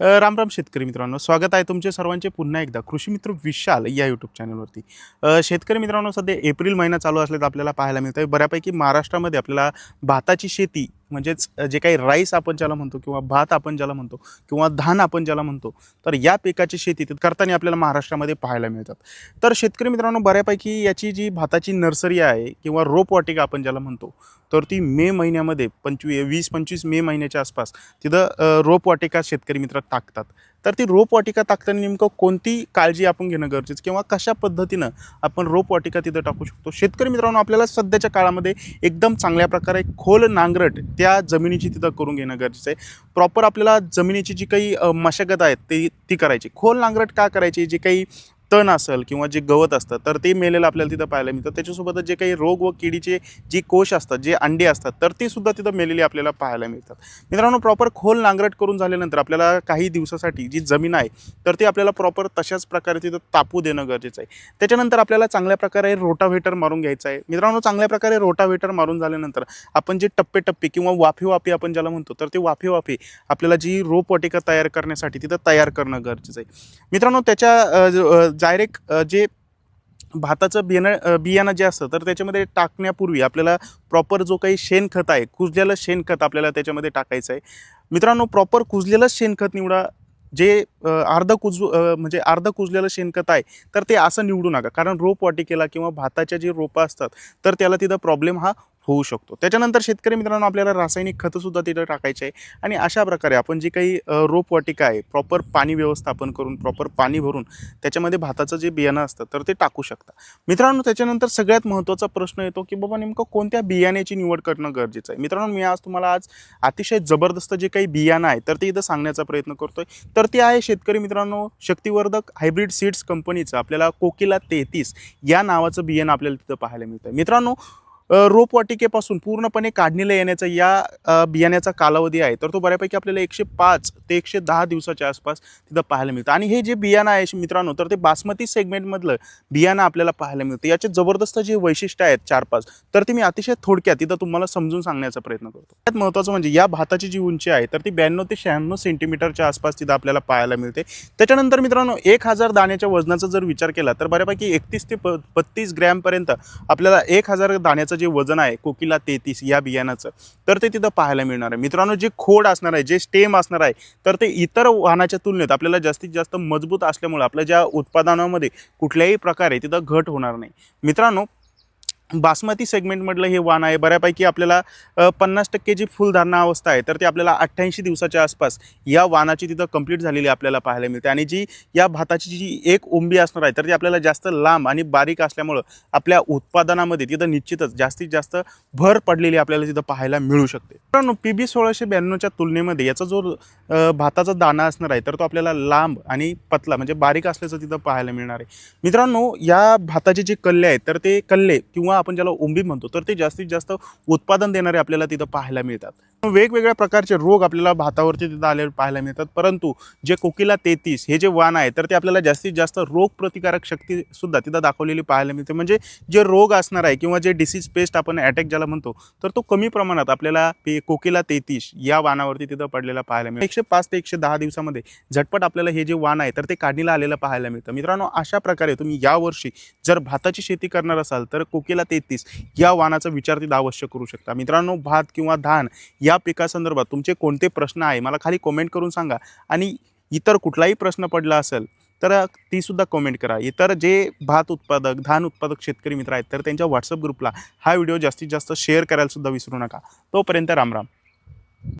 राम राम शेतकरी मित्रांनो स्वागत आहे तुमचे सर्वांचे पुन्हा एकदा कृषी मित्र विशाल या यूट्यूब चॅनलवरती शेतकरी मित्रांनो सध्या एप्रिल महिना चालू असल्याचं आपल्याला पाहायला मिळतं आहे बऱ्यापैकी महाराष्ट्रामध्ये आपल्याला भाताची शेती म्हणजेच जे काही राईस आपण ज्याला म्हणतो किंवा भात आपण ज्याला म्हणतो किंवा धान आपण ज्याला म्हणतो तर या पिकाची शेती करताना आपल्याला महाराष्ट्रामध्ये पाहायला मिळतात. तर शेतकरी मित्रांनो बऱ्यापैकी याची जी भाताची नर्सरी आहे किंवा रोपवाटिका आपण ज्याला म्हणतो तर ती मे महिन्यामध्ये पंचवी वीस पंचवीस मे महिन्याच्या आसपास तिथं रोपवाटिका शेतकरी मित्र टाकतात. तर ती रोपवाटिका टाकताना नेमकं कोणती काळजी आपण घेणं गरजेचं? किंवा कशा पद्धतीनं आपण रोपवाटिका तिथं टाकू शकतो? शेतकरी मित्रांनो आपल्याला सध्याच्या काळामध्ये एकदम चांगल्या प्रकारे खोल नांगरट त्या जमिनीची तिथं करून घेणं गरजेचं आहे. प्रॉपर आपल्याला जमिनीची जी काही मशागत आहे ती ती करायची. खोल नांगरट का करायची? जे काही तण असेल किंवा जे गवत असतं तर ते मेलेलं आपल्याला तिथं पाहायला मिळतं. त्याच्यासोबतच जे काही रोग व किडीचे जे कोश असतात जे अंडे असतात तर ते सुद्धा तिथं मेलेली आपल्याला पाहायला मिळतात. मित्रांनो प्रॉपर खोल नांगरट करून झाल्यानंतर आपल्याला काही दिवसासाठी जी जमीन आहे तर ती आपल्याला प्रॉपर तशाच प्रकारे तिथं तापू देणं गरजेचं आहे. त्याच्यानंतर आपल्याला चांगल्या प्रकारे रोटाव्हेटर मारून घ्यायचं आहे. मित्रांनो चांगल्या प्रकारे रोटाव्हेटर मारून झाल्यानंतर आपण जे टप्पे टप्पे किंवा वाफे वाफे आपण ज्याला म्हणतो तर ते वाफे वाफे आपल्याला जी रोपवाटिका तयार करण्यासाठी तिथं तयार करणं गरजेचं आहे. मित्रांनो त्याच्या डायरेक्ट जे भाताचं बियाणं बियाणं जे असतं तर त्याच्यामध्ये टाकण्यापूर्वी आपल्याला प्रॉपर जो काही शेणखत आहे कुजलेलं शेणखत आपल्याला त्याच्यामध्ये टाकायचं आहे. मित्रांनो प्रॉपर कुजलेलं शेणखत निवडा. जे अर्ध कुज म्हणजे अर्ध कुजलेलं शेणखत आहे तर ते असं निवडू नका. कारण रोपवाटिकेला किंवा भाताच्या जे रोपं असतात तर त्याला तिथं प्रॉब्लेम हा होऊ शकतो. त्याच्यानंतर शेतकरी मित्रांनो आपल्याला रासायनिक खतंसुद्धा तिथं टाकायचे आहे. आणि अशा प्रकारे आपण जी काही रोपवाटिका आहे प्रॉपर पाणी व्यवस्थापन करून प्रॉपर पाणी भरून त्याच्यामध्ये भाताचं जे बियाणं असतं तर ते टाकू शकता. मित्रांनो त्याच्यानंतर सगळ्यात महत्त्वाचा प्रश्न येतो की बाबा नेमकं कोणत्या बियाण्याची निवड करणं गरजेचं आहे? मित्रांनो मी आज तुम्हाला आज अतिशय जबरदस्त जे काही बियाणं आहे तर ते इथं सांगण्याचा प्रयत्न करतोय. तर ते आहे शेतकरी मित्रांनो शक्तिवर्धक हायब्रिड सीड्स कंपनीचं आपल्याला कोकिला तेहतीस या नावाचं बियाणं आपल्याला तिथं पाहायला मिळतं मित्रांनो रोपवाटिकेपासून पूर्णपणे काढणीला येण्याचा या बियाण्याचा कालावधी आहे. तर तो बऱ्यापैकी आपल्याला एकशे पाच ते एकशे दहा दिवसाच्या आसपास तिथं पाहायला मिळतं. आणि हे जे बियाणं आहे मित्रांनो तर ते बासमती सेगमेंटमधलं बियाणं आपल्याला पाहायला मिळतं. याचे जबरदस्त जे वैशिष्ट्य आहेत चार पाच तर ते मी अतिशय थोडक्यात तिथं तुम्हाला समजून सांगण्याचा प्रयत्न करतो. त्यात महत्त्वाचं म्हणजे या भाताची जी उंची आहे तर ती ब्याण्णव ते शहाण्णव सेंटीमीटरच्या आसपास तिथं आपल्याला पाहायला मिळते. त्याच्यानंतर मित्रांनो एक हजार दाण्याच्या वजनाचा जर विचार केला तर बऱ्यापैकी एकतीस ते प बत्तीस ग्रॅमपर्यंत आपल्याला एक हजार दाण्याचं जे वजन आहे कोकिला तेहतीस या बियाणाचं तर ते तिथं पाहायला मिळणार आहे. मित्रांनो जे खोड असणार आहे जे स्टेम असणार आहे तर ते इतर वाहनाच्या तुलनेत आपल्याला जास्तीत जास्त मजबूत असल्यामुळे आपल्या ज्या उत्पादनामध्ये कुठल्याही प्रकारे तिथं घट होणार नाही. मित्रांनो बासमती सेगमेंटमधलं हे वाण आहे. बऱ्यापैकी आपल्याला पन्नास टक्के जी फुलधारणा अवस्था आहे तर ती आपल्याला अठ्ठ्याऐंशी दिवसाच्या आसपास या वाणाची तिथं कंप्लीट झालेली आपल्याला पाहायला मिळते. आणि जी या भाताची जी एक ओंबी असणार आहे तर ती आपल्याला जास्त लांब आणि बारीक असल्यामुळं आपल्या उत्पादनामध्ये तिथं निश्चितच जास्तीत जास्त भर पडलेली आपल्याला तिथं पाहायला मिळू शकते. मित्रांनो पी बी सोळाशे ब्याण्णवच्या तुलनेमध्ये याचा जो भाताचा दाणा असणार आहे तर तो आपल्याला लांब आणि पतला म्हणजे बारीक असल्याचं तिथं पाहायला मिळणार आहे. मित्रांनो या भाताचे जे कल्ले आहेत तर ते कल्ले किंवा आपण ज्याला उंबी म्हणतो तर ते जास्तीत जास्त उत्पादन देणारे आपल्याला तिथं पाहायला मिळतात. वेगवेगळ्या प्रकारचे रोग आपल्याला भातावरती तिथं आले पाहायला मिळतात. परंतु जे कोकिला तेहतीस हे जे वाण आहे तर ते आपल्याला जास्तीत जास्त रोग प्रतिकारक शक्ती सुद्धा तिथं दाखवलेली पाहायला मिळते. म्हणजे जे रोग असणार आहे किंवा जे डिसीज पेस्ट आपण अटॅक ज्याला म्हणतो तर तो कमी प्रमाणात आपल्याला पे कोकिला तेहतीस या वाणावरती तिथं पडलेला पाहायला मिळतो. एकशे पाच ते एकशे दहा दिवसामध्ये झटपट आपल्याला हे जे वाण आहे तर ते काढणीला आलेलं पाहायला मिळतं. मित्रांनो अशा प्रकारे तुम्ही यावर्षी जर भाताची शेती करणार असाल तर कोकिला तेहतीस या वाणाचा विचार तिथं अवश्य करू शकता. मित्रांनो भात किंवा धान या पिकासंदर्भात तुमचे कोणते प्रश्न आहे? मला खाली कॉमेंट करून सांगा. आणि इतर कुठलाही प्रश्न पडला असेल तर तीसुद्धा कॉमेंट कमेंट करा. इतर जे भात उत्पादक धान उत्पादक शेतकरी मित्र आहेत तर त्यांच्या व्हॉट्सअप ग्रुपला हा व्हिडिओ जास्तीत जास्त शेअर करायला सुद्धा विसरू नका. तोपर्यंत रामराम